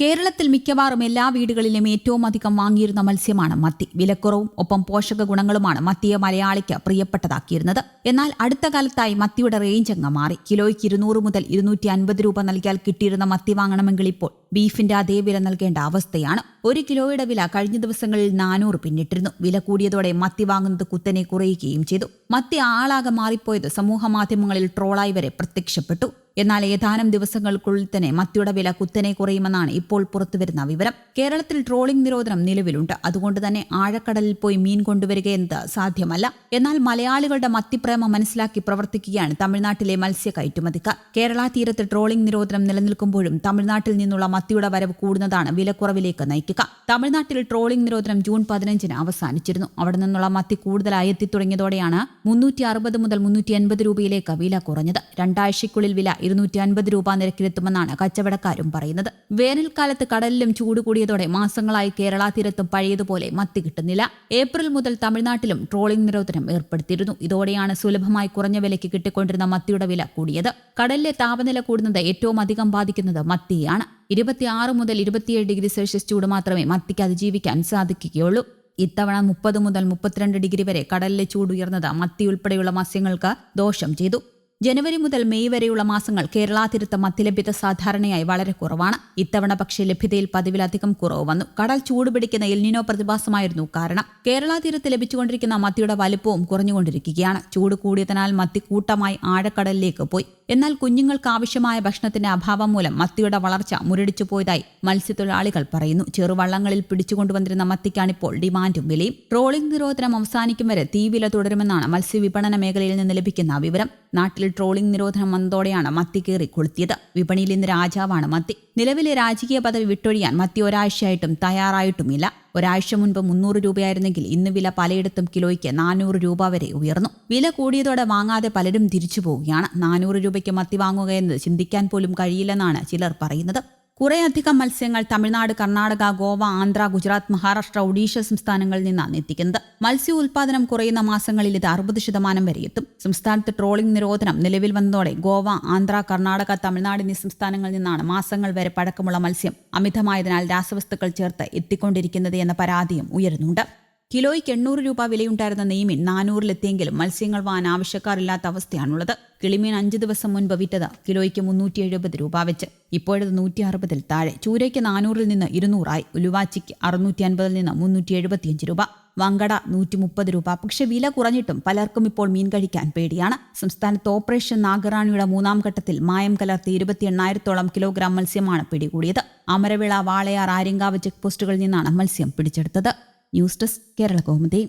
കേരളത്തിൽ മിക്കവാറും എല്ലാ വീടുകളിലും ഏറ്റവും അധികം വാങ്ങിയിരുന്ന മത്സ്യമാണ് മത്തി. വിലക്കുറവും ഒപ്പം പോഷക ഗുണങ്ങളുമാണ് മത്തിയെ മലയാളിക്ക് പ്രിയപ്പെട്ടതാക്കിയിരുന്നത്. എന്നാൽ അടുത്ത കാലത്തായി മത്തിയുടെ റേഞ്ച് അങ്ങ് മാറി. കിലോയ്ക്ക് ഇരുന്നൂറ് മുതൽ ഇരുന്നൂറ്റി അൻപത് രൂപ നൽകിയാൽ കിട്ടിയിരുന്ന മത്തി വാങ്ങണമെങ്കിൽ ഇപ്പോൾ ബീഫിന്റെ അതേ വില നൽകേണ്ട അവസ്ഥയാണ്. ഒരു കിലോയുടെ വില കഴിഞ്ഞ ദിവസങ്ങളിൽ നാനൂറ് പിന്നിട്ടിരുന്നു. വില കൂടിയതോടെ മത്തി വാങ്ങുന്നത് കുത്തനെ കുറയുകയും ചെയ്തു. മത്തി ആളാകെ മാറിപ്പോയത് സമൂഹ മാധ്യമങ്ങളിൽ ട്രോളായി വരെ പ്രത്യക്ഷപ്പെട്ടു. എന്നാൽ ഏതാനും ദിവസങ്ങൾക്കുള്ളിൽ തന്നെ മത്തിയുടെ വില കുത്തനെ കുറയുമെന്നാണ് ഇപ്പോൾ പുറത്തുവരുന്ന വിവരം. കേരളത്തിൽ ട്രോളിംഗ് നിരോധനം നിലവിലുണ്ട്. അതുകൊണ്ട് തന്നെ ആഴക്കടലിൽ പോയി മീൻ കൊണ്ടുവരിക എന്നത് സാധ്യമല്ല. എന്നാൽ മലയാളികളുടെ മത്തിപ്രേമം മനസ്സിലാക്കി പ്രവർത്തിക്കുകയാണ് തമിഴ്നാട്ടിലെ മത്സ്യ കയറ്റുമതിക്കാർ കേരള തീരത്ത് ട്രോളിംഗ് നിരോധനം നിലനിൽക്കുമ്പോഴും തമിഴ്നാട്ടിൽ നിന്നുള്ള മത്തിയുടെ വരവ് കൂടുന്നതാണ് വിലക്കുറവിലേക്ക് നയിക്കുക. തമിഴ്നാട്ടിൽ ട്രോളിംഗ് നിരോധനം ജൂൺ പതിനഞ്ചിന് അവസാനിച്ചിരുന്നു. അവിടെ നിന്നുള്ള മത്തി കൂടുതലായി എത്തിത്തുടങ്ങിയതോടെയാണ് മുന്നൂറ്റി അറുപത് മുതൽ മുന്നൂറ്റി എൺപത് രൂപയിലേക്ക് വില കുറഞ്ഞത്. രണ്ടാഴ്ചയ്ക്കുള്ളിൽ വില ഇരുന്നൂറ്റി അൻപത് രൂപ നിരക്കിലെത്തുമെന്നാണ് കച്ചവടക്കാരും പറയുന്നത്. വേനൽക്കാലത്ത് കടലിലും ചൂട് കൂടിയതോടെ മാസങ്ങളായി കേരള തീരത്തും പഴയതുപോലെ മത്തി കിട്ടുന്നില്ല. ഏപ്രിൽ മുതൽ തമിഴ്നാട്ടിലും ട്രോളിംഗ് നിരോധനം ഏർപ്പെടുത്തിയിരുന്നു. ഇതോടെയാണ് സുലഭമായി കുറഞ്ഞ വിലയ്ക്ക് കിട്ടിക്കൊണ്ടിരുന്ന മത്തിയുടെ വില കൂടിയത്. കടലിലെ താപനില കൂടുന്നത് ഏറ്റവും അധികം ബാധിക്കുന്നത് മത്തിയാണ് ഇരുപത്തിയാറ് മുതൽ ഇരുപത്തിയേഴ് ഡിഗ്രി സെൽഷ്യസ് ചൂട് മാത്രമേ മത്തിക്ക് അതിജീവിക്കാൻ സാധിക്കുകയുള്ളൂ. ഇത്തവണ മുപ്പത് മുതൽ മുപ്പത്തിരണ്ട് ഡിഗ്രി വരെ കടലിലെ ചൂട് ഉയർന്നത് മത്തി ഉൾപ്പെടെയുള്ള മത്സ്യങ്ങൾക്ക് ദോഷം ചെയ്തു. ജനുവരി മുതൽ മെയ് വരെയുള്ള മാസങ്ങൾ കേരള തീരത്ത് മദ്യലഭ്യത സാധാരണയായി വളരെ കുറവാണ്. ഇത്തവണ പക്ഷേ ലഭ്യതയിൽ പതിവിലധികം കുറവ് വന്നു. കടൽ ചൂടുപിടിക്കുന്ന എൽനിനോ പ്രതിഭാസമായിരുന്നു കാരണം. കേരള തീരത്ത് ലഭിച്ചുകൊണ്ടിരിക്കുന്ന മത്തിയുടെ വലുപ്പവും കുറഞ്ഞുകൊണ്ടിരിക്കുകയാണ്. ചൂട് കൂടിയതിനാൽ മത്തി കൂട്ടമായി ആഴക്കടലിലേക്ക് പോയി. എന്നാൽ കുഞ്ഞുങ്ങൾക്ക് ആവശ്യമായ ഭക്ഷണത്തിന്റെ അഭാവം മൂലം മത്തിയുടെ വളർച്ച മുരടിച്ചു പോയതായി മത്സ്യത്തൊഴിലാളികൾ പറയുന്നു. ചെറുവള്ളങ്ങളിൽ പിടിച്ചുകൊണ്ടുവന്നിരുന്ന മത്തിക്കാണിപ്പോൾ ഡിമാൻഡും വിലയും. ട്രോളിംഗ് നിരോധനം അവസാനിക്കും വരെ തീവില തുടരുമെന്നാണ് മത്സ്യവിപണന മേഖലയിൽ നിന്ന് ലഭിക്കുന്ന വിവരം. നാട്ടിൽ ട്രോളിംഗ് നിരോധനം വന്നതോടെയാണ് മത്തി കയറി കൊളുത്തിയത്. വിപണിയിൽ ഇന്ന് രാജാവാണ് മത്തി. നിലവിലെ രാജകീയ പദവി വിട്ടൊഴിയാൻ മത്തി ഒരാഴ്ചയായിട്ടും തയ്യാറായിട്ടുമില്ല. ഒരാഴ്ച മുൻപ് മുന്നൂറ് രൂപയായിരുന്നെങ്കിൽ ഇന്ന് വില പലയിടത്തും കിലോയ്ക്ക് നാനൂറ് രൂപ വരെ ഉയർന്നു. വില കൂടിയതോടെ വാങ്ങാതെ പലരും തിരിച്ചു പോവുകയാണ്. നാനൂറ് രൂപയ്ക്ക് മത്തി വാങ്ങുക എന്നത് ചിന്തിക്കാൻ പോലും കഴിയില്ലെന്നാണ് ചിലർ പറയുന്നത്. കുറേയധികം മത്സ്യങ്ങൾ തമിഴ്നാട് കർണാടക ഗോവ ആന്ധ്ര ഗുജറാത്ത് മഹാരാഷ്ട്ര ഒഡീഷ സംസ്ഥാനങ്ങളിൽ നിന്നാണ് എത്തിക്കുന്നത്. മത്സ്യ ഉൽപാദനം കുറയുന്ന മാസങ്ങളിൽ ഇത് അറുപത് ശതമാനം വരെ എത്തും. സംസ്ഥാനത്ത് ട്രോളിംഗ് നിരോധനം നിലവിൽ വന്നതോടെ ഗോവ ആന്ധ്ര കർണാടക തമിഴ്നാട് എന്നീ സംസ്ഥാനങ്ങളിൽ നിന്നാണ് മാസങ്ങൾ വരെ പഴക്കമുള്ള മത്സ്യം അമിതമായതിനാൽ രാസവസ്തുക്കൾ ചേർത്ത് എത്തിക്കൊണ്ടിരിക്കുന്നത് എന്ന പരാതിയും ഉയരുന്നുണ്ട്. കിലോയ്ക്ക് എണ്ണൂറ് രൂപ വിലയുണ്ടായിരുന്ന നെയ്മീൻ നാനൂറിലെത്തിയെങ്കിലും മത്സ്യങ്ങൾ വാങ്ങാൻ ആവശ്യക്കാരില്ലാത്ത അവസ്ഥയാണുള്ളത്. കിളിമീൻ അഞ്ച് ദിവസം മുൻപ് വിറ്റത് കിലോയ്ക്ക് മുന്നൂറ്റി എഴുപത് രൂപ വെച്ച്. ഇപ്പോഴത് നൂറ്റി അറുപതിൽ താഴെ. ചൂരയ്ക്ക് നാനൂറിൽ നിന്ന് ഇരുന്നൂറായി. ഉലുവാച്ചിക്ക് അറുന്നൂറ്റി അൻപതിൽ നിന്ന് മുന്നൂറ്റി എഴുപത്തിയഞ്ച് രൂപ. വങ്കട നൂറ്റി മുപ്പത് രൂപ. പക്ഷെ വില കുറഞ്ഞിട്ടും പലർക്കും ഇപ്പോൾ മീൻ കഴിക്കാൻ പേടിയാണ്. സംസ്ഥാനത്ത് ഓപ്പറേഷൻ നാഗറാണിയുടെ മൂന്നാം ഘട്ടത്തിൽ മായം കലർത്തി ഇരുപത്തി എണ്ണായിരത്തോളം കിലോഗ്രാം മത്സ്യമാണ് പിടികൂടിയത്. അമരവിള വാളയാർ ആര്യങ്കാവ് ചെക്ക് പോസ്റ്റുകളിൽ നിന്നാണ് മത്സ്യം പിടിച്ചെടുത്തത്. News desk Kerala Kaumudi.